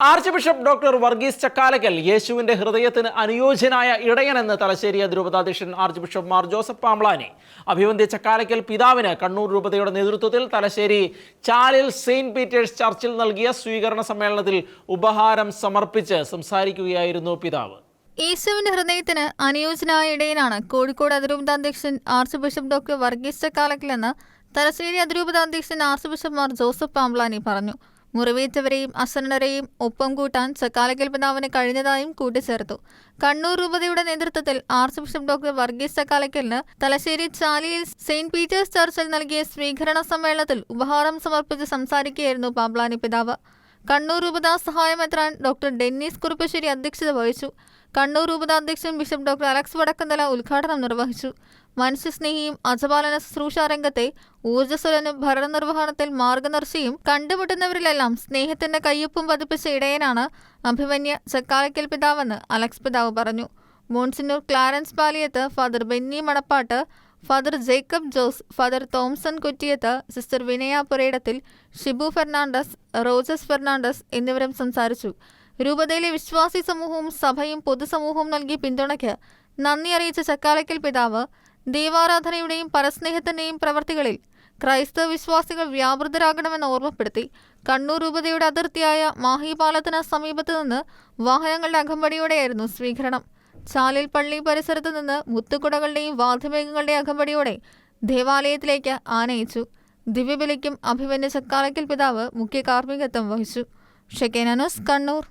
Arch bishop doctor Varghese Chakkalakkal യേശുവിന്റെ ഹൃദയത്തിന് അനുയോജ്യനായ ഇടയനെന്ന് തലശ്ശേരി അതിരൂപതാധ്യക്ഷൻ archbishop Mar Joseph Pamplany അഭിവന്ദ്യ ചക്കാലക്കൽ പിതാവിന് കണ്ണൂർ രൂപതയുടെ നേതൃത്വത്തിൽ തലശ്ശേരി ചാലിൽ സെയിന്റ് പീറ്റേഴ്സ് ചർച്ചിൽ നൽകിയ സ്വീകരണ സമ്മേളനത്തിൽ ഉപഹാരം സമർപ്പിച്ച് സംസാരിക്കുകയായിരുന്നു പിതാവ്. യേശുവിന്റെ ഹൃദയത്തിന് അനുയോജ്യനായ ഇടയനാണ് കോഴിക്കോട് അതിരൂപതാധ്യക്ഷൻ archbishop doctor Varghese Chakkalakkal എന്ന് തലശ്ശേരി അതിരൂപതാധ്യക്ഷൻ archbishop Mar Joseph Pamplany പറഞ്ഞു. മുറിവേറ്റവരെയും അസന്നരെയും ഒപ്പം കൂട്ടാൻ ചക്കാലക്കൽ പിതാവിന് കഴിഞ്ഞതായും കൂട്ടിച്ചേർത്തു. കണ്ണൂർ രൂപതയുടെ നേതൃത്വത്തിൽ ആർച്ച് ബിഷപ്പ് ഡോക്ടർ വർഗീസ് ചക്കാലക്കലിന് തലശ്ശേരി ചാലിയിൽ സെയിന്റ് പീറ്റേഴ്സ് ചർച്ചിൽ നൽകിയ സ്വീകരണ സമ്മേളനത്തിൽ ഉപഹാരം സമർപ്പിച്ച് സംസാരിക്കുകയായിരുന്നു പാബ്ലാനി പിതാവ്. കണ്ണൂർ രൂപതാ സഹായമെത്രാൻ ഡോക്ടർ ഡെന്നീസ് കുറുപ്പശ്ശേരി അധ്യക്ഷത വഹിച്ചു. കണ്ണൂർ രൂപതാ അധ്യക്ഷൻ ബിഷപ്പ് ഡോക്ടർ അലക്സ് വടക്കന്തല ഉദ്ഘാടനം നിർവഹിച്ചു. മനുഷ്യസ്നേഹിയും അജപാലന ശുശ്രൂഷ രംഗത്തെ ഊർജസ്വലനും ഭരണനിർവഹണത്തിൽ മാർഗദർശിയും കണ്ടുമുട്ടുന്നവരിലെല്ലാം സ്നേഹത്തിന്റെ കയ്യൊപ്പും പതിപ്പിച്ച ഇടയനാണ് അഭിമന്യ ചക്കാലക്കൽ പിതാവെന്ന് അലക്സ് പിതാവ് പറഞ്ഞു. Monsignor Clarence Paliyath father Benny Manappattu father Jacob Jose father Thomson Kuttiyath sister Vinaya Purayidathil Shibu Fernandez Rojes Fernandez എന്നിവരും സംസാരിച്ചു. രൂപതയിലെ വിശ്വാസി സമൂഹവും സഭയും പൊതുസമൂഹവും നൽകിയ പിന്തുണയ്ക്ക് നന്ദി അറിയിച്ച ചക്കാലക്കൽ പിതാവ് ദൈവാരാധനയുടെയും പരസ്നേഹത്തിന്റെയും പ്രവർത്തികളിൽ ക്രൈസ്തവ വിശ്വാസികൾ വ്യാപൃതരാകണമെന്ന് ഓർമ്മപ്പെടുത്തി കണ്ണൂർ രൂപതയുടെ അതിർത്തിയായ മാഹിപാലത്തിന് സമീപത്തു നിന്ന് വാഹനങ്ങളുടെ അകമ്പടിയോടെയായിരുന്നു സ്വീകരണം. ചാലിൽ പള്ളി പരിസരത്തു നിന്ന് മുത്തുകുടകളുടെയും വാദ്യമേഘങ്ങളുടെയും അകമ്പടിയോടെ ദേവാലയത്തിലേക്ക് ആനയിച്ചു. ദിവ്യബലിക്കും അഭിമന്യ ചക്കാലക്കൽ പിതാവ് മുഖ്യ കാർമ്മികത്വം വഹിച്ചു. ഷെക്കേനാനോസ് കണ്ണൂർ.